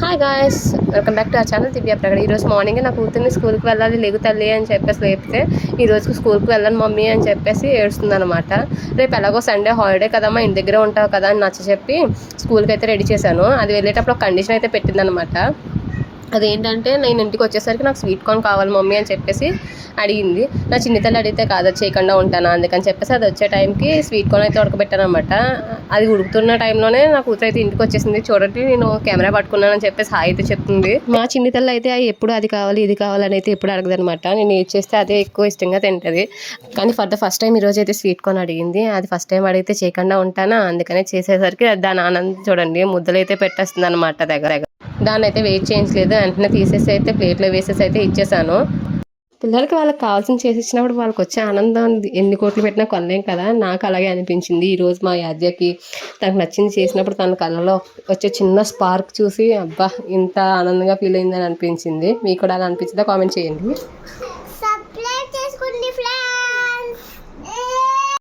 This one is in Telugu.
Hi guys welcome back to a channel Divya Pragada ఈరోజు మార్నింగ్ నా కూతుర్ని స్కూల్కి వెళ్ళాలి లేగు తల్లి అని చెప్పేసి లేపితే ఈరోజు స్కూల్కి వెళ్ళను మమ్మీ అని చెప్పేసి ఏడుస్తుంది అనమాట రేపు ఎలాగో సండే హాలిడే కదమ్మా ఇంటి దగ్గర ఉంటావు కదా అని నచ్చ చెప్పి స్కూల్కి అయితే రెడీ చేశాను. అది వెళ్ళేటప్పుడు ఒక కండిషన్ అయితే పెట్టిందనమాట అదేంటంటే నేను ఇంటికి వచ్చేసరికి నాకు స్వీట్ కార్న్ కావాలి మమ్మీ అని చెప్పేసి అడిగింది. నా చిన్న తల్లి అడిగితే కాదు చేయకుండా ఉంటాను అందుకని చెప్పేసి అది వచ్చే టైంకి స్వీట్ కార్న్ అయితే ఉడకబెట్టానమాట అది ఉడుకుతున్న టైంలోనే నా కూతురు అయితే ఇంటికి వచ్చేసింది. చూడండి నేను కెమెరా పట్టుకున్నానని చెప్పేసి హాయ్ అయితే చెప్తుంది. మా చిన్ని తల్లి అయితే ఎప్పుడు అది కావాలి ఇది కావాలని అయితే ఎప్పుడు అడగదనమాట నేను ఏది చేస్తే అదే ఎక్కువ ఇష్టంగా తింటుంది. కానీ ఫర్ ద ఫస్ట్ టైం ఈరోజు అయితే స్వీట్ కార్న్ అడిగింది. అది ఫస్ట్ టైం అడిగితే చేయకుండా ఉంటానా? అందుకనే చేసేసరికి దాని ఆనందం చూడండి ముద్దలు అయితే పెట్టేస్తుంది అనమాట దగ్గర దగ్గర దాన్ని అయితే వెయిట్ చేయించలేదు వెంటనే తీసేసి అయితే ప్లేట్లో వేసేసి అయితే ఇచ్చేసాను. పిల్లలకి వాళ్ళకి కావాల్సింది చేసి ఇచ్చినప్పుడు వాళ్ళకి వచ్చే ఆనందం ఎన్ని కోట్లు పెట్టినా కొనలేం కదా. నాకు అలాగే అనిపించింది. ఈరోజు మా యాద్యకి తనకు నచ్చింది చేసినప్పుడు తన కళ్ళలో వచ్చే చిన్న స్పార్క్ చూసి అబ్బా ఇంత ఆనందంగా ఫీల్ అయిందని అనిపించింది. మీకు కూడా అలా అనిపించిందా? కామెంట్ చేయండి.